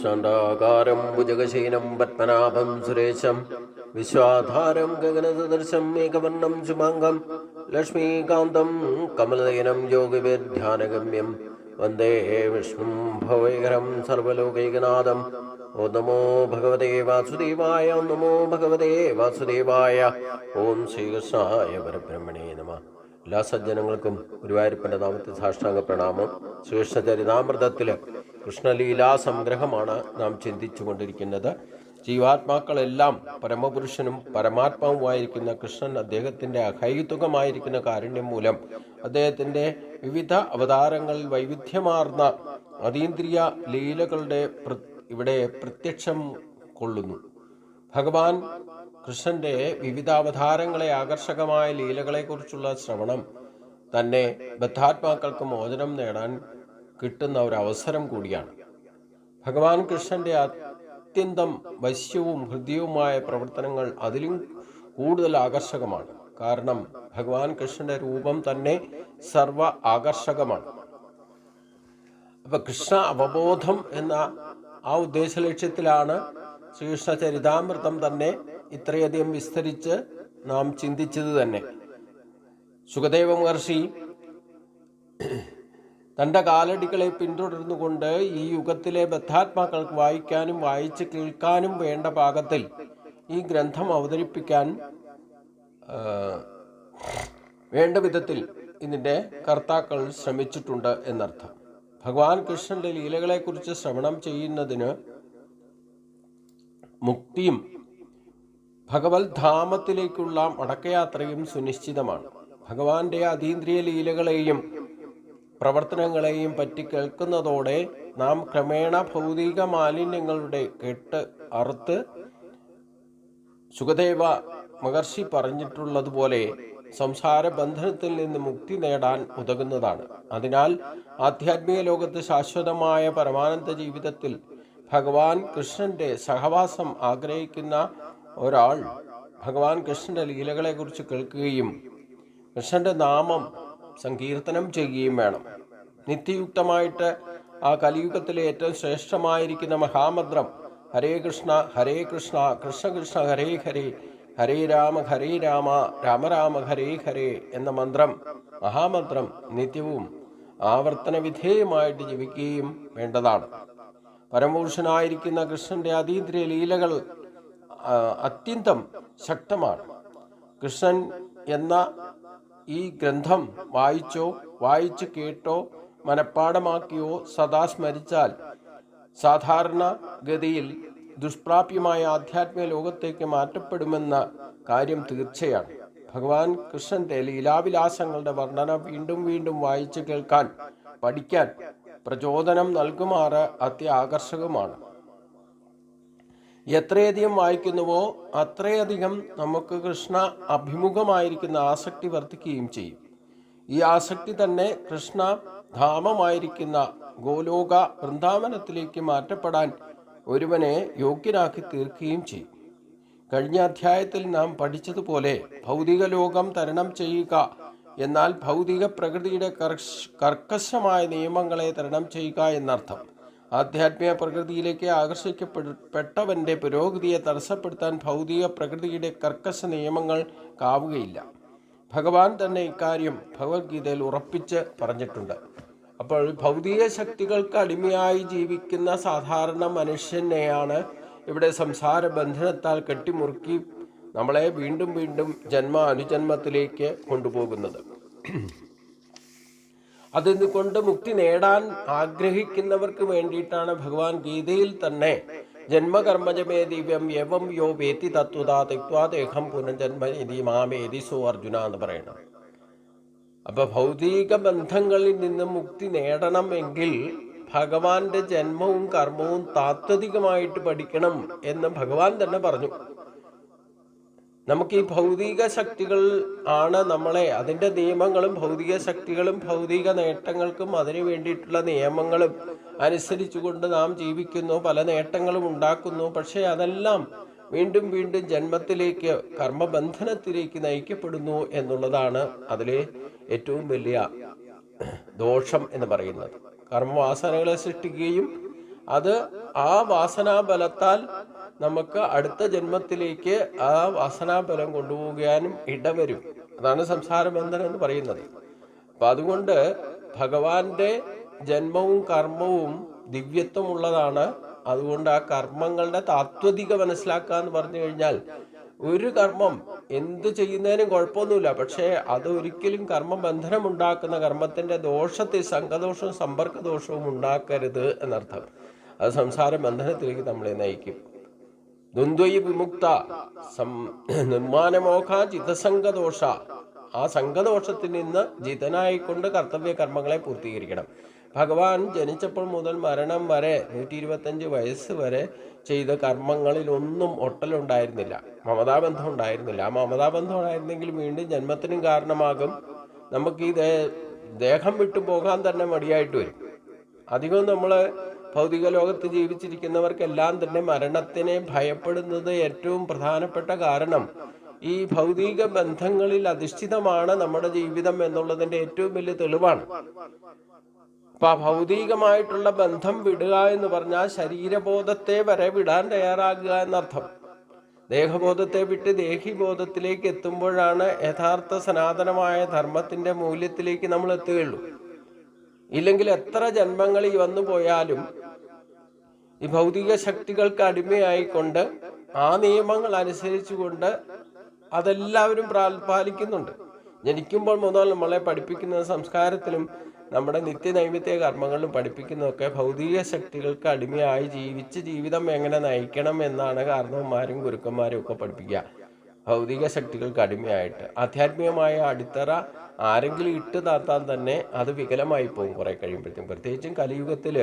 ശാണ്ടാകാരം ഭുജഗശീനം പത്മനാഭം സുരേശം വിശ്വാധാരം ഗഗനസദൃശം ഏകവർണം ശുഭാംഗം ലക്ഷ്മീകാന്തം കമലനയനം യോഗിവിധ്യാനഗമ്യം വന്ദേ വിഷ്ണു ഭവൈകരം സർവലോകൈകനാഥം. ഓ നമോ ഭഗവതേ വാസുദേവായ നമോ ഭഗവതേ വാസുദേവായ ഓം ശ്രീകൃഷ്ണായ പരബ്രഹ്മണേ നമ. എല്ലാ സജ്ജനങ്ങൾക്കും ഗുരുവായൂരപ്പന്റെ നാമത്തിൽ സാഷ്ടാംഗ പ്രണാമം ശ്രീകൃഷ്ണ ചരിതാമൃതത്തിലെ കൃഷ്ണലീലാ സംഗ്രഹമാണ് നാം ചിന്തിച്ചു കൊണ്ടിരിക്കുന്നത് ജീവാത്മാക്കളെല്ലാം പരമപുരുഷനും പരമാത്മാവുമായിരിക്കുന്ന കൃഷ്ണൻ അദ്ദേഹത്തിന്റെ അഹൈതുകമായിരിക്കുന്ന കാരുണ്യം മൂലം അദ്ദേഹത്തിന്റെ വിവിധ അവതാരങ്ങളിൽ വൈവിധ്യമാർന്ന അതീന്ദ്രിയ ലീലകളുടെ ഇവിടെ പ്രത്യക്ഷം കൊള്ളുന്നു. ഭഗവാൻ കൃഷ്ണന്റെ വിവിധ അവതാരങ്ങളെ ആകർഷകമായ ലീലകളെക്കുറിച്ചുള്ള ശ്രവണം തന്നെ ബദ്ധാത്മാക്കൾക്ക് മോചനം നേടാൻ കിട്ടുന്ന ഒരു അവസരം കൂടിയാണ്. ഭഗവാൻ കൃഷ്ണന്റെ അത്യന്തം വശ്യവും ഹൃദ്യവുമായ പ്രവർത്തനങ്ങൾ അതിലും കൂടുതൽ ആകർഷകമാണ്. കാരണം ഭഗവാൻ കൃഷ്ണന്റെ രൂപം തന്നെ സർവ ആകർഷകമാണ്. അപ്പൊ കൃഷ്ണ അവബോധം എന്ന ആ ഉദ്ദേശ ലക്ഷ്യത്തിലാണ് ശ്രീകൃഷ്ണ ചരിതാമൃതം തന്നെ ഇത്രയധികം വിസ്തരിച്ച് നാം ചിന്തിച്ചത് തന്നെ. സുഖദേവ മഹർഷി തന്റെ കാലടികളെ പിന്തുടർന്നുകൊണ്ട് ഈ യുഗത്തിലെ ബദ്ധാത്മാക്കൾക്ക് വായിക്കാനും വായിച്ച് കേൾക്കാനും വേണ്ട പാകത്തിൽ ഈ ഗ്രന്ഥം അവതരിപ്പിക്കാൻ വേണ്ട വിധത്തിൽ ഇതിന്റെ കർത്താക്കൾ ശ്രമിച്ചിട്ടുണ്ട് എന്നർത്ഥം. ഭഗവാൻ കൃഷ്ണന്റെ ലീലകളെക്കുറിച്ച് ശ്രവണം ചെയ്യുന്നതിന് മുക്തിയും ഭഗവത് ധാമത്തിലേക്കുള്ള മടക്കയാത്രയും സുനിശ്ചിതമാണ്. ഭഗവാന്റെ അതീന്ദ്രിയ ലീലകളെയും പ്രവർത്തനങ്ങളെയും പറ്റി കേൾക്കുന്നതോടെ നാം ക്രമേണ ഭൗതിക മാലിന്യങ്ങളുടെ കെട്ട് അറുത്ത് സുഖദേവ മഹർഷി പറഞ്ഞിട്ടുള്ളതുപോലെ സംസാര ബന്ധനത്തിൽ നിന്ന് മുക്തി നേടാൻ ഉതകുന്നതാണ്. അതിനാൽ ആധ്യാത്മിക ലോകത്ത് ശാശ്വതമായ പരമാനന്ദ ജീവിതത്തിൽ ഭഗവാൻ കൃഷ്ണന്റെ സഹവാസം ആഗ്രഹിക്കുന്ന ഒരാൾ ഭഗവാൻ കൃഷ്ണന്റെ ലീലകളെക്കുറിച്ച് കേൾക്കുകയും കൃഷ്ണന്റെ നാമം സങ്കീർത്തനം ചെയ്യുകയും വേണം. നിത്യയുക്തമായിട്ട് ആ കലിയുഗത്തിലെ ഏറ്റവും ശ്രേഷ്ഠമായിരിക്കുന്ന മഹാമന്ത്രം ഹരേ കൃഷ്ണ ഹരേ കൃഷ്ണ കൃഷ്ണ കൃഷ്ണ ഹരേ ഹരേ ഹരേ രാമ ഹരേ രാമ രാമ രാമ ഹരേ ഹരേ എന്ന മന്ത്രം മഹാമന്ത്രം നിത്യവും ആവർത്തന വിധേയമായിട്ട് ജപിക്കുകയും വേണ്ടതാണ്. പരമപുരുഷനായിരിക്കുന്ന കൃഷ്ണന്റെ അതീന്ദ്രിയ ലീലകൾ അത്യന്തം ശക്തമാണ്. കൃഷ്ണൻ എന്ന ഈ ഗ്രന്ഥം വായിച്ചോ വായിച്ചു കേട്ടോ മനഃപ്പാടമാക്കിയോ സദാ സ്മരിച്ചാൽ സാധാരണ ഗതിയിൽ ദുഷ്പ്രാപ്യമായ ആധ്യാത്മിക ലോകത്തേക്ക് മാറ്റപ്പെടുമെന്ന കാര്യം തീർച്ചയാണ്. ഭഗവാൻ കൃഷ്ണന്റെ ലീലാവിലാസങ്ങളുടെ വർണന വീണ്ടും വീണ്ടും വായിച്ചു കേൾക്കാൻ പഠിക്കാൻ പ്രചോദനം നൽകുമാറ് അത്യാകർഷകമാണ്. എത്രയധികം വായിക്കുന്നുവോ അത്രയധികം നമുക്ക് കൃഷ്ണ അഭിമുഖമായിരിക്കുന്ന ആസക്തി വർദ്ധിക്കുകയും ചെയ്യും. ഈ ആസക്തി തന്നെ കൃഷ്ണ ധാമമായിരിക്കുന്ന ഗോലോക വൃന്ദാവനത്തിലേക്ക് മാറ്റപ്പെടാൻ ഒരുവനെ യോഗ്യനാക്കി തീർക്കുകയും ചെയ്യും. കഴിഞ്ഞ അധ്യായത്തിൽ നാം പഠിച്ചതുപോലെ ഭൗതിക ലോകം തരണം ചെയ്യുക എന്നാൽ ഭൗതിക പ്രകൃതിയുടെ കർ കർക്കശമായ നിയമങ്ങളെ തരണം ചെയ്യുക എന്നർത്ഥം. ആധ്യാത്മിക പ്രകൃതിയിലേക്ക് ആകർഷിക്കപ്പെട്ടവന്റെ പുരോഗതിയെ തടസ്സപ്പെടുത്താൻ ഭൗതിക പ്രകൃതിയുടെ കർക്കശ നിയമങ്ങൾ കാവുകയില്ല. ഭഗവാൻ തന്നെ ഇക്കാര്യം ഭഗവത്ഗീതയിൽ ഉറപ്പിച്ച് പറഞ്ഞിട്ടുണ്ട്. അപ്പോൾ ഭൗതിക ശക്തികൾക്ക് അടിമയായി ജീവിക്കുന്ന സാധാരണ മനുഷ്യനെയാണ് ഇവിടെ സംസാര ബന്ധനത്താൽ കെട്ടിമുറുക്കി നമ്മളെ വീണ്ടും വീണ്ടും ജന്മ അനുജന്മത്തിലേക്ക് കൊണ്ടുപോകുന്നത്. അതിൽ കൊണ്ട് മുക്തി നേടാൻ ആഗ്രഹിക്കുന്നവർക്ക് വേണ്ടിയിട്ടാണ് ഭഗവാൻ ഗീതയിൽ തന്നെ ജന്മകർമ്മജമേ ദിവ്യം യവം യോ വേത്തി തത്വതാ തെക്വാ ദേഹം പുനർജന്മ മാമേതി സോ അർജുന എന്ന് പറയണം. അപ്പൊ ഭൗതിക ബന്ധങ്ങളിൽ നിന്ന് മുക്തി നേടണമെങ്കിൽ ഭഗവാന്റെ ജന്മവും കർമ്മവും താത്വികമായിട്ട് പഠിക്കണം എന്ന് ഭഗവാൻ തന്നെ പറഞ്ഞു. നമുക്ക് ഈ ഭൗതിക ശക്തികൾ ആണ് നമ്മളെ അതിന്റെ നിയമങ്ങളും ഭൗതിക ശക്തികളും ഭൗതിക നേട്ടങ്ങൾക്കും അതിനു വേണ്ടിയിട്ടുള്ള നിയമങ്ങളും അനുസരിച്ചുകൊണ്ട് നാം ജീവിക്കുന്നു പല നേട്ടങ്ങളും ഉണ്ടാക്കുന്നു. പക്ഷേ അതെല്ലാം വീണ്ടും വീണ്ടും ജന്മത്തിലേക്ക് കർമ്മബന്ധനത്തിലേക്ക് നയിക്കപ്പെടുന്നു എന്നുള്ളതാണ് അതിലെ ഏറ്റവും വലിയ ദോഷം എന്ന് പറയുന്നത്. കർമ്മവാസനകളെ സൃഷ്ടിക്കുകയും അത് ആ വാസനാബലത്താൽ നമുക്ക് അടുത്ത ജന്മത്തിലേക്ക് ആ വാസനാബലം കൊണ്ടുപോകാനും ഇടവരും. അതാണ് സംസാര ബന്ധനം എന്ന് പറയുന്നത്. അപ്പൊ അതുകൊണ്ട് ഭഗവാന്റെ ജന്മവും കർമ്മവും ദിവ്യത്വമുള്ളതാണ്. അതുകൊണ്ട് ആ കർമ്മങ്ങളുടെ താത്വതിക മനസ്സിലാക്കുക എന്ന് പറഞ്ഞു കഴിഞ്ഞാൽ ഒരു കർമ്മം എന്ത് ചെയ്യുന്നതിനും കുഴപ്പമൊന്നുമില്ല. പക്ഷേ അത് ഒരിക്കലും കർമ്മബന്ധനം ഉണ്ടാക്കുന്ന കർമ്മത്തിന്റെ ദോഷത്തെ സംഘദോഷവും സമ്പർക്കദോഷവും ഉണ്ടാക്കരുത് എന്നർത്ഥം. അത് സംസാര ബന്ധനത്തിലേക്ക് നമ്മളെ നയിക്കും. ദ്വന്ദ്വയി വിമുക്ത സം നിർമ്മാനമോഹ ആ സംഘദോഷത്തിൽ നിന്ന് ജിതനായിക്കൊണ്ട് കർത്തവ്യ കർമ്മങ്ങളെ പൂർത്തീകരിക്കണം. ഭഗവാൻ ജനിച്ചപ്പോൾ മുതൽ മരണം വരെ നൂറ്റി ഇരുപത്തഞ്ച് വയസ്സ് വരെ ചെയ്ത കർമ്മങ്ങളിൽ ഒന്നും ഒട്ടലുണ്ടായിരുന്നില്ല. മമതാബന്ധം ഉണ്ടായിരുന്നില്ല. ആ മമതാബന്ധം ഉണ്ടായിരുന്നെങ്കിൽ വീണ്ടും ജന്മത്തിനും കാരണമാകും. നമുക്ക് ഈ ദേഹം വിട്ടു പോകാൻ തന്നെ മടിയായിട്ട് വരും. അധികവും നമ്മൾ ഭൗതിക ലോകത്ത് ജീവിച്ചിരിക്കുന്നവർക്കെല്ലാം തന്നെ മരണത്തിനെ ഭയപ്പെടുന്നത് ഏറ്റവും പ്രധാനപ്പെട്ട കാരണം. ഈ ഭൗതിക ബന്ധങ്ങളിൽ അധിഷ്ഠിതമാണ് നമ്മുടെ ജീവിതം എന്നുള്ളതിന്റെ ഏറ്റവും വലിയ തെളിവാണ്. അപ്പൊ ഭൗതികമായിട്ടുള്ള ബന്ധം വിടുക എന്ന് പറഞ്ഞാൽ ശരീരബോധത്തെ വരെ വിടാൻ തയ്യാറാകുക എന്നർത്ഥം. ദേഹബോധത്തെ വിട്ട് ദേഹിബോധത്തിലേക്ക് എത്തുമ്പോഴാണ് യഥാർത്ഥ സനാതനമായ ധർമ്മത്തിന്റെ മൂല്യത്തിലേക്ക് നമ്മൾ എത്തുകയുള്ളൂ. ഇല്ലെങ്കിൽ എത്ര ജന്മങ്ങൾ ഈ വന്നു പോയാലും ഈ ഭൗതിക ശക്തികൾക്ക് അടിമയായിക്കൊണ്ട് ആ നിയമങ്ങൾ അനുസരിച്ചുകൊണ്ട് അതെല്ലാവരും പാലിക്കുന്നുണ്ട് ജനിക്കുമ്പോൾ മുതൽ നമ്മളെ പഠിപ്പിക്കുന്ന സംസ്കാരത്തിലും നമ്മുടെ നിത്യനൈമിത്യ കർമ്മങ്ങളിലും പഠിപ്പിക്കുന്നതൊക്കെ ഭൗതിക ശക്തികൾക്ക് അടിമയായി ജീവിച്ച് ജീവിതം എങ്ങനെ നയിക്കണം എന്നാണ് കാരണവന്മാരും ഗുരുക്കന്മാരും ഒക്കെ പഠിപ്പിക്കുക. ഭൗതിക ശക്തികൾക്ക് അടിമയായിട്ട് ആധ്യാത്മികമായ അടിത്തറ ആരെങ്കിലും ഇട്ട് താത്താൻ തന്നെ അത് വികലമായി പോകും കുറെ കഴിയുമ്പോഴത്തേക്കും. പ്രത്യേകിച്ചും കലിയുഗത്തിൽ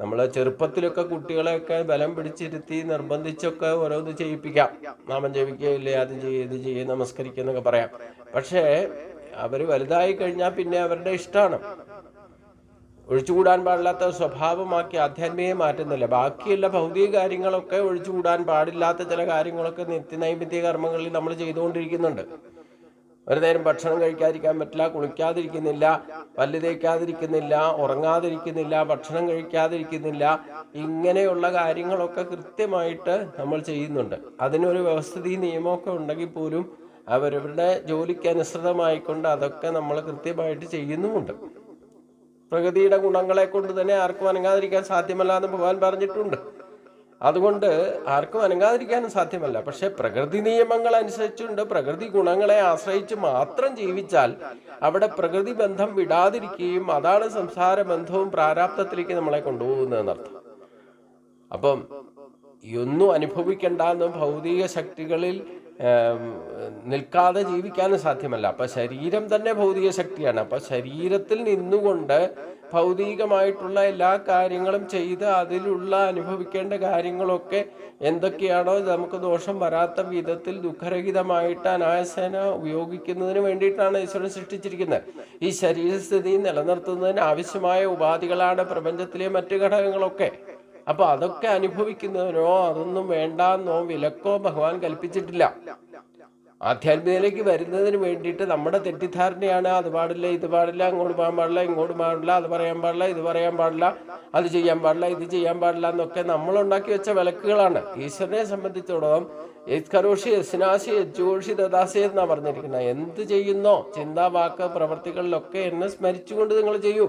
നമ്മൾ ചെറുപ്പത്തിലൊക്കെ കുട്ടികളെയൊക്കെ ബലം പിടിച്ചിരുത്തി നിർബന്ധിച്ചൊക്കെ ഓരോന്ന് ചെയ്യിപ്പിക്കാം. നാമം ജപിക്കുകയില്ലേ അത് ചെയ്യ് ഇത് ചെയ്യ് നമസ്കരിക്കുക എന്നൊക്കെ പറയാം. പക്ഷേ അവർ വലുതായി കഴിഞ്ഞാൽ പിന്നെ അവരുടെ ഇഷ്ടമാണ് ഒഴിച്ചുകൂടാൻ പാടില്ലാത്ത സ്വഭാവമാക്കി ആധ്യാത്മികയെ മാറ്റുന്നില്ല. ബാക്കിയുള്ള ഭൗതിക കാര്യങ്ങളൊക്കെ ഒഴിച്ചുകൂടാൻ പാടില്ലാത്ത ചില കാര്യങ്ങളൊക്കെ നിത്യനൈമിത്യ കർമ്മങ്ങളിൽ നമ്മൾ ചെയ്തുകൊണ്ടിരിക്കുന്നുണ്ട്. ഒരു നേരം ഭക്ഷണം കഴിക്കാതിരിക്കാൻ പറ്റില്ല കുളിക്കാതിരിക്കുന്നില്ല പല്ല് തേക്കാതിരിക്കുന്നില്ല ഉറങ്ങാതിരിക്കുന്നില്ല ഭക്ഷണം കഴിക്കാതിരിക്കുന്നില്ല ഇങ്ങനെയുള്ള കാര്യങ്ങളൊക്കെ കൃത്യമായിട്ട് നമ്മൾ ചെയ്യുന്നുണ്ട്. അതിനൊരു വ്യവസ്ഥിതി നിയമമൊക്കെ ഉണ്ടെങ്കിൽ പോലും അവരവരുടെ ജോലിക്ക് അനുസൃതമായിക്കൊണ്ട് അതൊക്കെ നമ്മൾ കൃത്യമായിട്ട് ചെയ്യുന്നുമുണ്ട്. പ്രകൃതിയുടെ ഗുണങ്ങളെ കൊണ്ട് തന്നെ ആർക്കും അനങ്ങാതിരിക്കാൻ സാധ്യമല്ല എന്ന് ഭഗവാൻ പറഞ്ഞിട്ടുണ്ട്. അതുകൊണ്ട് ആർക്കും അനങ്ങാതിരിക്കാനും സാധ്യമല്ല. പക്ഷെ പ്രകൃതി നിയമങ്ങൾ അനുസരിച്ചുണ്ട്. പ്രകൃതി ഗുണങ്ങളെ ആശ്രയിച്ച് മാത്രം ജീവിച്ചാൽ അവിടെ പ്രകൃതി ബന്ധം വിടാതിരിക്കുകയും അതാണ് സംസാര ബന്ധവും പ്രാരാബ്ധത്തിലേക്ക് നമ്മളെ കൊണ്ടുപോകുന്നതെന്നർത്ഥം അപ്പം ഒന്നും അനുഭവിക്കേണ്ട എന്ന് ഭൗതിക ശക്തികളിൽ നിൽക്കാതെ ജീവിക്കാനും സാധ്യമല്ല. അപ്പൊ ശരീരം തന്നെ ഭൗതിക ശക്തിയാണ്. അപ്പൊ ശരീരത്തിൽ നിന്നുകൊണ്ട് ഭൗതികമായിട്ടുള്ള എല്ലാ കാര്യങ്ങളും ചെയ്ത് അതിലുള്ള അനുഭവിക്കേണ്ട കാര്യങ്ങളൊക്കെ എന്തൊക്കെയാണോ നമുക്ക് ദോഷം വരാത്ത വിധത്തിൽ ദുഃഖരഹിതമായിട്ട് അനായസേന ഉപയോഗിക്കുന്നതിന് വേണ്ടിയിട്ടാണ് ഈശ്വരൻ സൃഷ്ടിച്ചിരിക്കുന്നത്. ഈ ശരീരസ്ഥിതി നിലനിർത്തുന്നതിന് ആവശ്യമായ ഉപാധികളാണ് പ്രപഞ്ചത്തിലെ മറ്റു ഘടകങ്ങളൊക്കെ. അപ്പൊ അതൊക്കെ അനുഭവിക്കുന്നതിനോ അതൊന്നും വേണ്ടെന്നോ വിലക്കോ ഭഗവാൻ കൽപ്പിച്ചിട്ടില്ല. ആധ്യാത്മികതയിലേക്ക് വരുന്നതിന് വേണ്ടിയിട്ട് നമ്മുടെ തെറ്റിദ്ധാരണയാണ് അത് പാടില്ല ഇത് പാടില്ല അങ്ങോട്ട് പോകാൻ പാടില്ല ഇങ്ങോട്ട് പാടില്ല അത് പറയാൻ പാടില്ല ഇത് പറയാൻ പാടില്ല അത് ചെയ്യാൻ പാടില്ല ഇത് ചെയ്യാൻ പാടില്ല എന്നൊക്കെ നമ്മൾ ഉണ്ടാക്കി വെച്ച വിലക്കുകളാണ്. ഈശ്വരനെ സംബന്ധിച്ചിടത്തോളം യത്കരോഷി യസ്നാശി യജ്ജോഷി ദദാസി എന്നാ പറഞ്ഞിരിക്കുന്നത്. എന്ത് ചെയ്യുന്നോ ചിന്താ വാക്ക് പ്രവർത്തികളിലൊക്കെ എന്നെ സ്മരിച്ചുകൊണ്ട് നിങ്ങൾ ചെയ്യൂ.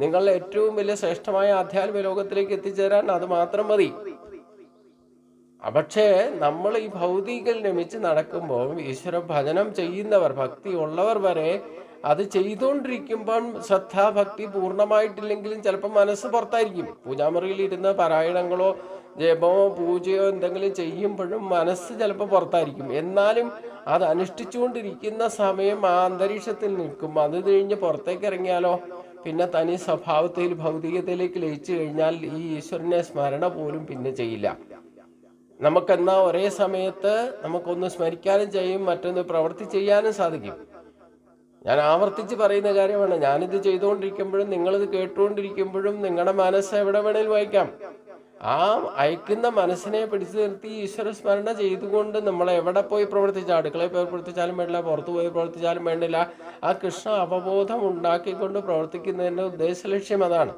നിങ്ങൾ ഏറ്റവും വലിയ ശ്രേഷ്ഠമായ ആധ്യാത്മിക ലോകത്തിലേക്ക് എത്തിച്ചേരാൻ അത് മാത്രം മതി. പക്ഷേ നമ്മൾ ഈ ഭൗതികൽ രമിച്ച് നടക്കുമ്പോൾ ഈശ്വര ഭജനം ചെയ്യുന്നവർ ഭക്തി ഉള്ളവർ വരെ അത് ചെയ്തുകൊണ്ടിരിക്കുമ്പം ശ്രദ്ധാഭക്തി പൂർണമായിട്ടില്ലെങ്കിലും ചിലപ്പോൾ മനസ്സ് പുറത്തായിരിക്കും. പൂജാമുറിയിൽ ഇരുന്ന് പാരായണങ്ങളോ ജപമോ പൂജയോ എന്തെങ്കിലും ചെയ്യുമ്പോഴും മനസ്സ് ചിലപ്പോൾ പുറത്തായിരിക്കും. എന്നാലും അത് അനുഷ്ഠിച്ചുകൊണ്ടിരിക്കുന്ന സമയം ആ അന്തരീക്ഷത്തിൽ നിൽക്കും. അത് കഴിഞ്ഞ് പുറത്തേക്ക് ഇറങ്ങിയാലോ? പിന്നെ തനി സ്വഭാവത്തിൽ ഭൗതികതയിലേക്ക് ലയിച്ചു കഴിഞ്ഞാൽ ഈ ഈശ്വരനെ സ്മരണ പോലും പിന്നെ ചെയ്യില്ല. നമുക്കെന്നാ ഒരേ സമയത്ത് നമുക്കൊന്ന് സ്മരിക്കാനും ചെയ്യും മറ്റൊന്ന് പ്രവൃത്തി ചെയ്യാനും സാധിക്കും. ഞാൻ ആവർത്തിച്ച് പറയുന്ന കാര്യമാണ് ഞാനിത് ചെയ്തുകൊണ്ടിരിക്കുമ്പോഴും നിങ്ങളിത് കേട്ടുകൊണ്ടിരിക്കുമ്പോഴും നിങ്ങളുടെ മനസ്സ് എവിടെ വേണേലും വായിക്കാം. ആ അയക്കുന്ന മനസ്സിനെ പിടിച്ചു നിർത്തി ഈശ്വര സ്മരണ ചെയ്തുകൊണ്ട് നമ്മൾ എവിടെ പോയി പ്രവർത്തിച്ചാൽ അടുക്കളയിൽ പോയി പ്രവർത്തിച്ചാലും വേണ്ടില്ല പുറത്തു പോയി പ്രവർത്തിച്ചാലും വേണ്ടില്ല ആ കൃഷ്ണ അവബോധം ഉണ്ടാക്കിക്കൊണ്ട് പ്രവർത്തിക്കുന്നതിന്റെ ഉദ്ദേശ ലക്ഷ്യം അതാണ്.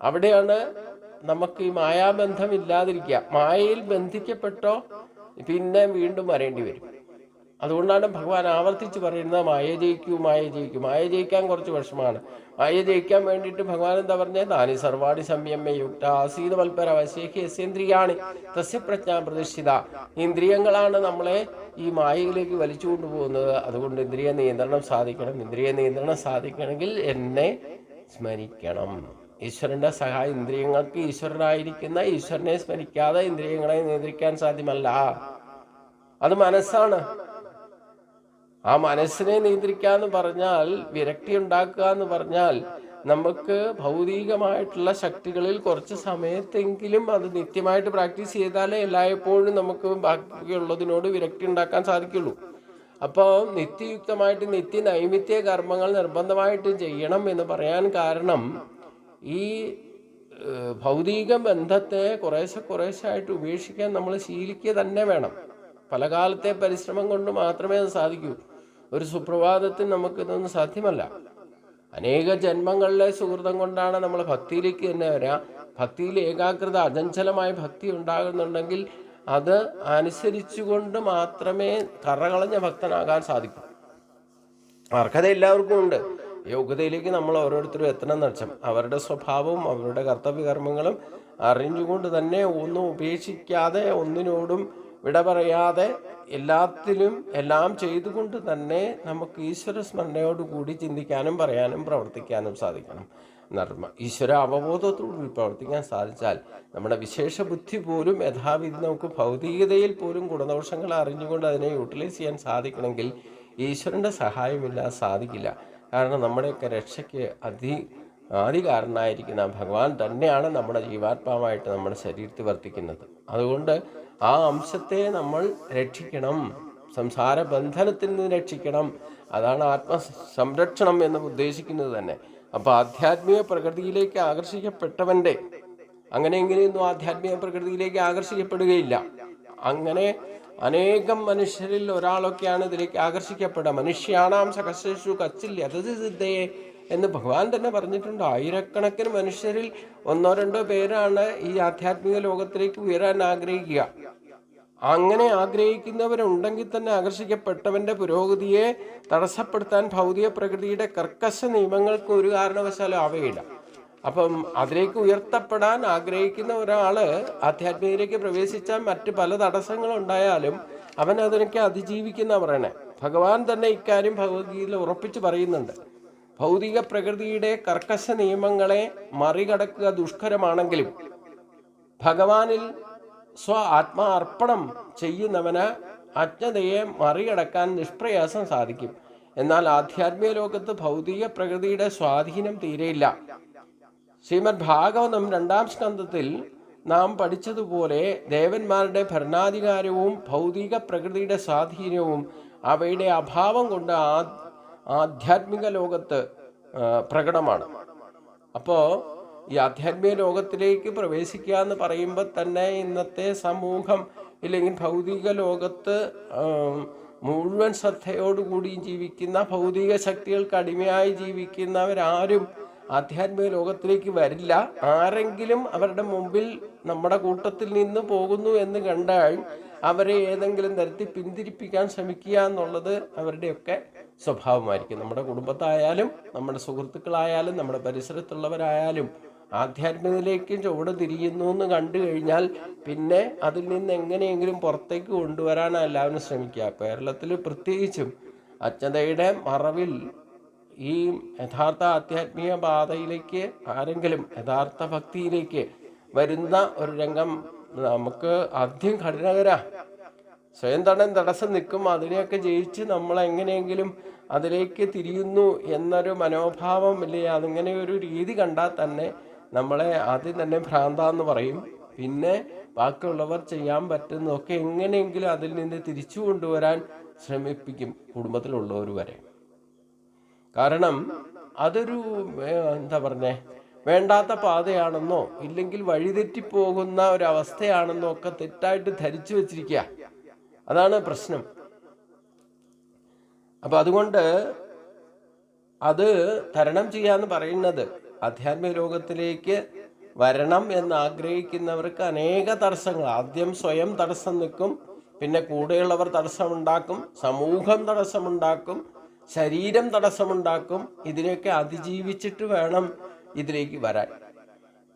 അവിടെയാണ് നമുക്ക് ഈ മായാബന്ധം ഇല്ലാതിരിക്കുക. മായയിൽ ബന്ധിക്കപ്പെട്ടോ പിന്നെ വീണ്ടും വരേണ്ടി വരും. അതുകൊണ്ടാണ് ഭഗവാൻ ആവർത്തിച്ച് പറയുന്നത് മായ ജയിക്കൂ മായ ജയിക്കൂ മായ ജയിക്കാൻ കുറച്ച് വിഷമമാണ്. മായ ജയിക്കാൻ വേണ്ടിയിട്ട് ഭഗവാൻ എന്താ പറഞ്ഞത് താനി സർവാണി സംയമ്മ യുക്ത ആസീത വൽപര വശേഖി യസ്യേന്ദ്രിയാണി പ്രതിഷ്ഠിത. ഇന്ദ്രിയങ്ങളാണ് നമ്മളെ ഈ മായയിലേക്ക് വലിച്ചു കൊണ്ടുപോകുന്നത് അതുകൊണ്ട് ഇന്ദ്രിയ നിയന്ത്രണം സാധിക്കണം ഇന്ദ്രിയ നിയന്ത്രണം സാധിക്കണമെങ്കിൽ എന്നെ സ്മരിക്കണം. ഈശ്വരന്റെ സഹായ ഇന്ദ്രിയങ്ങൾക്ക് ഈശ്വരനായിരിക്കുന്ന ഈശ്വരനെ സ്മരിക്കാതെ ഇന്ദ്രിയങ്ങളെ നിയന്ത്രിക്കാൻ സാധ്യമല്ല. അത് മനസ്സാണ്. ആ മനസ്സിനെ നിയന്ത്രിക്കുക എന്ന് പറഞ്ഞാൽ വിരക്തി ഉണ്ടാക്കുക എന്ന് പറഞ്ഞാൽ നമുക്ക് ഭൗതികമായിട്ടുള്ള ശക്തികളിൽ കുറച്ച് സമയത്തെങ്കിലും അത് നിത്യമായിട്ട് പ്രാക്ടീസ് ചെയ്താലേ എല്ലായ്പ്പോഴും നമുക്ക് ബാക്കിയുള്ളതിനോട് വിരക്തി ഉണ്ടാക്കാൻ സാധിക്കുള്ളൂ. അപ്പോൾ നിത്യയുക്തമായിട്ട് നിത്യ നൈമിത്യ കർമ്മങ്ങൾ നിർബന്ധമായിട്ട് ചെയ്യണം എന്ന് പറയാൻ കാരണം ഈ ഭൗതിക ബന്ധത്തെ കുറേശ്ശെ കുറേശ്ശായിട്ട് ഉപേക്ഷിക്കാൻ നമ്മൾ ശീലിക്കുക തന്നെ വേണം. പല കാലത്തെ പരിശ്രമം കൊണ്ട് മാത്രമേ അത് സാധിക്കൂ. ഒരു സുപ്രഭാതത്തിൽ നമുക്കിതൊന്നും സാധ്യമല്ല. അനേക ജന്മങ്ങളിലെ സുഹൃതം കൊണ്ടാണ് നമ്മൾ ഭക്തിയിലേക്ക് തന്നെ വരാം. ഭക്തിയിൽ ഏകാഗ്രത അചഞ്ചലമായ ഭക്തി ഉണ്ടാകുന്നുണ്ടെങ്കിൽ അത് അനുസരിച്ചുകൊണ്ട് മാത്രമേ കറകളഞ്ഞ ഭക്തനാകാൻ സാധിക്കൂ. അർഹത എല്ലാവർക്കും ഉണ്ട്. യോഗ്യതയിലേക്ക് നമ്മൾ ഓരോരുത്തരും എത്തണം നടിച്ചം അവരുടെ സ്വഭാവവും അവരുടെ കർത്തവ്യകർമ്മങ്ങളും അറിഞ്ഞുകൊണ്ട് തന്നെ ഒന്നും ഉപേക്ഷിക്കാതെ ഒന്നിനോടും വിട പറയാതെ എല്ലാത്തിലും എല്ലാം ചെയ്തുകൊണ്ട് തന്നെ നമുക്ക് ഈശ്വര സ്മരണയോടുകൂടി ചിന്തിക്കാനും പറയാനും പ്രവർത്തിക്കാനും സാധിക്കണം. നർമ്മ. ഈശ്വര അവബോധത്തോടുകൂടി പ്രവർത്തിക്കാൻ സാധിച്ചാൽ നമ്മുടെ വിശേഷ ബുദ്ധി പോലും യഥാവിധി നമുക്ക് ഭൗതികതയിൽ പോലും ഗുണദോഷങ്ങൾ അറിഞ്ഞുകൊണ്ട് അതിനെ യൂട്ടിലൈസ് ചെയ്യാൻ സാധിക്കണമെങ്കിൽ ഈശ്വരന്റെ സഹായമില്ലാതെ സാധിക്കില്ല. കാരണം നമ്മുടെയൊക്കെ രക്ഷയ്ക്ക് അതി ആദികാരനായിരിക്കുന്ന ഭഗവാൻ തന്നെയാണ് നമ്മുടെ ജീവാത്മാവായിട്ട് നമ്മുടെ ശരീരത്തിൽ വർത്തിക്കുന്നത്. അതുകൊണ്ട് ആ അംശത്തെ നമ്മൾ രക്ഷിക്കണം. സംസാര ബന്ധനത്തിൽ നിന്ന് രക്ഷിക്കണം. അതാണ് ആത്മ സംരക്ഷണം എന്ന് ഉദ്ദേശിക്കുന്നത് തന്നെ. അപ്പോൾ ആധ്യാത്മിക പ്രകൃതിയിലേക്ക് ആകർഷിക്കപ്പെട്ടവന്റെ അങ്ങനെയെങ്ങനെയൊന്നും ആധ്യാത്മിക പ്രകൃതിയിലേക്ക് ആകർഷിക്കപ്പെടുകയില്ല. അങ്ങനെ അനേകം മനുഷ്യരിൽ ഒരാളൊക്കെയാണ് ഇതിലേക്ക് ആകർഷിക്കപ്പെടുക. മനുഷ്യാണാം സഹസേഷു കച്ചില്ല അത് സിദ്ധയെ എന്ന് ഭഗവാൻ തന്നെ പറഞ്ഞിട്ടുണ്ട്. ആയിരക്കണക്കിന് മനുഷ്യരിൽ ഒന്നോ രണ്ടോ പേരാണ് ഈ ആധ്യാത്മിക ലോകത്തിലേക്ക് ഉയരാൻ ആഗ്രഹിക്കുക. അങ്ങനെ ആഗ്രഹിക്കുന്നവരുണ്ടെങ്കിൽ തന്നെ ആകർഷിക്കപ്പെട്ടവന്റെ പുരോഗതിയെ തടസ്സപ്പെടുത്താൻ ഭൗതിക പ്രകൃതിയുടെ കർക്കശ നിയമങ്ങൾക്ക് ഒരു കാരണവശാലും ആവുകയില്ല അപ്പം അതിലേക്ക് ഉയർത്തപ്പെടാൻ ആഗ്രഹിക്കുന്ന ഒരാൾ ആധ്യാത്മികതയിലേക്ക് പ്രവേശിച്ചാൽ മറ്റ് പല തടസ്സങ്ങളും ഉണ്ടായാലും അവൻ അതിനൊക്കെ അതിജീവിക്കുന്ന പറയണേ. ഭഗവാൻ തന്നെ ഇക്കാര്യം ഭഗവത്ഗീതയിൽ ഉറപ്പിച്ച് പറയുന്നുണ്ട്. ഭൗതിക പ്രകൃതിയുടെ കർക്കശ നിയമങ്ങളെ മറികടക്കുക ദുഷ്കരമാണെങ്കിലും ഭഗവാനിൽ സ്വ ആത്മാർപ്പണം ചെയ്യുന്നവന് അജ്ഞതയെ മറികടക്കാൻ നിഷ്പ്രയാസം സാധിക്കും. എന്നാൽ ആധ്യാത്മിക ലോകത്ത് ഭൗതിക പ്രകൃതിയുടെ സ്വാധീനം തീരെയില്ല. ശ്രീമദ് ഭാഗവതം രണ്ടാം സ്കന്ധത്തിൽ നാം പഠിച്ചതുപോലെ ദേവന്മാരുടെ ഭരണാധികാരവും ഭൗതിക പ്രകൃതിയുടെ സ്വാധീനവും അവയുടെ അഭാവം കൊണ്ട് ആധ്യാത്മിക ലോകത്ത് പ്രകടമാണ്. അപ്പോൾ ഈ ആധ്യാത്മിക ലോകത്തിലേക്ക് പ്രവേശിക്കുക എന്ന് പറയുമ്പോൾ തന്നെ ഇന്നത്തെ സമൂഹം ഇല്ലെങ്കിൽ ഭൗതിക ലോകത്ത് മുഴുവൻ ശ്രദ്ധയോടുകൂടി ജീവിക്കുന്ന ഭൗതിക ശക്തികൾക്ക് അടിമയായി ജീവിക്കുന്നവരാരും ആധ്യാത്മിക ലോകത്തിലേക്ക് വരില്ല. ആരെങ്കിലും അവരുടെ മുമ്പിൽ നമ്മുടെ കൂട്ടത്തിൽ നിന്ന് പോകുന്നു എന്ന് കണ്ടാൽ അവരെ ഏതെങ്കിലും തരത്തിൽ പിന്തിരിപ്പിക്കാൻ ശ്രമിക്കുക എന്നുള്ളത് അവരുടെയൊക്കെ സ്വഭാവമായിരിക്കും. നമ്മുടെ കുടുംബത്തായാലും നമ്മുടെ സുഹൃത്തുക്കളായാലും നമ്മുടെ പരിസരത്തുള്ളവരായാലും ആധ്യാത്മികതയിലേക്ക് ചുവട് തിരിയുന്നു എന്ന് കണ്ടു കഴിഞ്ഞാൽ പിന്നെ അതിൽ നിന്ന് എങ്ങനെയെങ്കിലും പുറത്തേക്ക് കൊണ്ടുവരാനാണ് എല്ലാവരും ശ്രമിക്കുക. കേരളത്തിൽ പ്രത്യേകിച്ചും അജ്ഞതയുടെ മറവിൽ ഈ യഥാർത്ഥ ആധ്യാത്മിക പാതയിലേക്ക് ആരെങ്കിലും യഥാർത്ഥ ഭക്തിയിലേക്ക് വരുന്ന ഒരു രംഗം നമുക്ക് ആദ്യം കഠിനകര. സ്വയം തടം തടസ്സം നിൽക്കും. അതിനെയൊക്കെ ജയിച്ച് നമ്മൾ എങ്ങനെയെങ്കിലും അതിലേക്ക് തിരിയുന്നു എന്നൊരു മനോഭാവം ഇല്ലേ? അതിങ്ങനെ ഒരു രീതി കണ്ടാൽ തന്നെ നമ്മളെ ആദ്യം തന്നെ ഭ്രാന്താന്ന് പറയും. പിന്നെ ബാക്കിയുള്ളവർ ചെയ്യാൻ പറ്റുന്നതൊക്കെ എങ്ങനെയെങ്കിലും അതിൽ നിന്ന് തിരിച്ചു കൊണ്ടുവരാൻ ശ്രമിപ്പിക്കും കുടുംബത്തിലുള്ളവർ വരെ. കാരണം അതൊരു എന്താ പറഞ്ഞേ വേണ്ടാത്ത പാതയാണെന്നോ ഇല്ലെങ്കിൽ വഴിതെറ്റിപ്പോകുന്ന ഒരവസ്ഥയാണെന്നോ ഒക്കെ തെറ്റായിട്ട് ധരിച്ചു വച്ചിരിക്കുക. അതാണ് പ്രശ്നം. അപ്പൊ അതുകൊണ്ട് അത് തരണം ചെയ്യാന്ന് പറയുന്നത് ആധ്യാത്മിക ലോകത്തിലേക്ക് വരണം എന്ന് ആഗ്രഹിക്കുന്നവർക്ക് അനേക തടസ്സങ്ങൾ. ആദ്യം സ്വയം തടസ്സം നിൽക്കും പിന്നെ കൂടെയുള്ളവർ തടസ്സമുണ്ടാക്കും സമൂഹം തടസ്സമുണ്ടാക്കും ശരീരം തടസ്സമുണ്ടാക്കും. ഇതിനെയൊക്കെ അതിജീവിച്ചിട്ട് വേണം ഇതിലേക്ക് വരാൻ.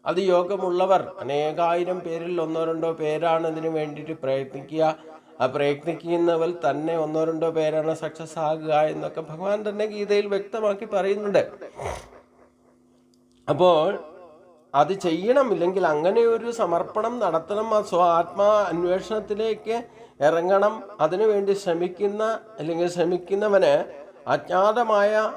അത് യോഗമുള്ളവർ അനേകായിരം പേരിൽ ഒന്നോ രണ്ടോ പേരാണ് ഇതിനു വേണ്ടിയിട്ട് പ്രയത്നിക്കുക. ആ പ്രയത്നിക്കുന്നവർ തന്നെ ഒന്നോ രണ്ടോ പേരാണ് സക്സസ് ആകുക എന്നൊക്കെ ഭഗവാൻ തന്നെ ഗീതയിൽ വ്യക്തമാക്കി പറയുന്നുണ്ട്. അപ്പോൾ അത് ചെയ്യണം ഇല്ലെങ്കിൽ അങ്ങനെ ഒരു സമർപ്പണം നടത്തണം. സ്വ ആത്മാ അന്വേഷണത്തിലേക്ക് ഇറങ്ങണം. അതിനുവേണ്ടി ശ്രമിക്കുന്ന അല്ലെങ്കിൽ ശ്രമിക്കുന്നവന് അജ്ഞാതമായ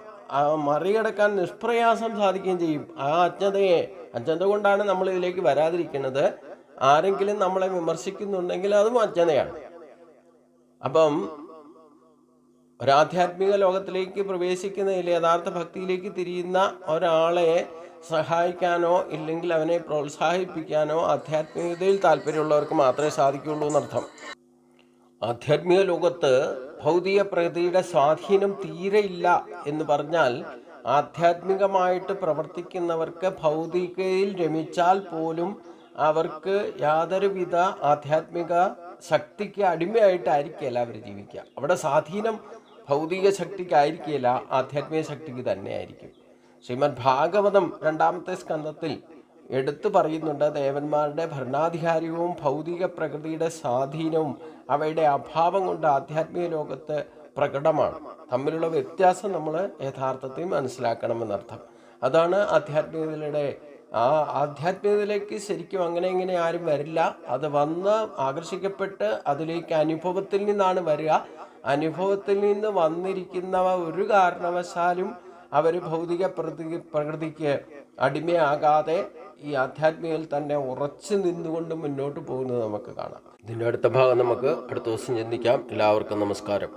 മറികടക്കാൻ നിഷ്പ്രയാസം സാധിക്കുകയും ചെയ്യും. ആ അജ്ഞതയെ അജ്ഞത കൊണ്ടാണ് നമ്മൾ ഇതിലേക്ക് വരാതിരിക്കുന്നത്. ആരെങ്കിലും നമ്മളെ വിമർശിക്കുന്നുണ്ടെങ്കിൽ അതും അജ്ഞതയാണ്. അപ്പം ഒരാധ്യാത്മിക ലോകത്തിലേക്ക് പ്രവേശിക്കുന്നതിൽ യഥാർത്ഥ ഭക്തിയിലേക്ക് തിരിയുന്ന ഒരാളെ സഹായിക്കാനോ ഇല്ലെങ്കിൽ അവനെ പ്രോത്സാഹിപ്പിക്കാനോ ആധ്യാത്മികതയിൽ താല്പര്യമുള്ളവർക്ക് മാത്രമേ സാധിക്കുകയുള്ളൂ എന്നർത്ഥം. ആധ്യാത്മിക ലോകത്ത് ഭൗതിക പ്രകൃതിയുടെ സ്വാധീനം തീരെയില്ല എന്ന് പറഞ്ഞാൽ ആധ്യാത്മികമായിട്ട് പ്രവർത്തിക്കുന്നവർക്ക് ഭൗതികയിൽ രമിച്ചാൽ പോലും അവർക്ക് യാതൊരുവിധ ആധ്യാത്മിക ശക്തിക്ക് അടിമയായിട്ടായിരിക്കില്ല അവർ ജീവിക്കുക. അവിടെ സ്വാധീനം ഭൗതിക ശക്തിക്കായിരിക്കില്ല ആധ്യാത്മിക ശക്തിക്ക് തന്നെ ആയിരിക്കും ശ്രീമദ് ഭാഗവതം രണ്ടാമത്തെ സ്കന്ധത്തിൽ എടുത്തു പറയുന്നുണ്ട് ദേവന്മാരുടെ ഭരണാധികാരവും ഭൗതിക പ്രകൃതിയുടെ സ്വാധീനവും അവയുടെ അഭാവം കൊണ്ട് ആധ്യാത്മിക ലോകത്ത് പ്രകടമാണ്. തമ്മിലുള്ള വ്യത്യാസം നമ്മൾ യഥാർത്ഥത്തിൽ മനസ്സിലാക്കണമെന്നർത്ഥം. അതാണ് ആധ്യാത്മികതയുടെ ആ ആധ്യാത്മികതയിലേക്ക് ശരിക്കും അങ്ങനെ ഇങ്ങനെ ആരും വരില്ല. അത് വന്ന് ആകർഷിക്കപ്പെട്ട് അതിലേക്ക് അനുഭവത്തിൽ നിന്നാണ് വരിക. അനുഭവത്തിൽ നിന്ന് വന്നിരിക്കുന്നവ ഒരു കാരണവശാലും അവർ ഭൗതിക പ്രകൃതി പ്രകൃതിക്ക് അടിമയാകാതെ ഈ ആധ്യാത്മികയിൽ തന്നെ ഉറച്ചു നിന്നുകൊണ്ട് മുന്നോട്ട് പോകുന്നത് നമുക്ക് കാണാം. ഇതിന്റെ അടുത്ത ഭാഗം നമുക്ക് അടുത്ത ദിവസം ചിന്തിക്കാം. എല്ലാവർക്കും നമസ്കാരം.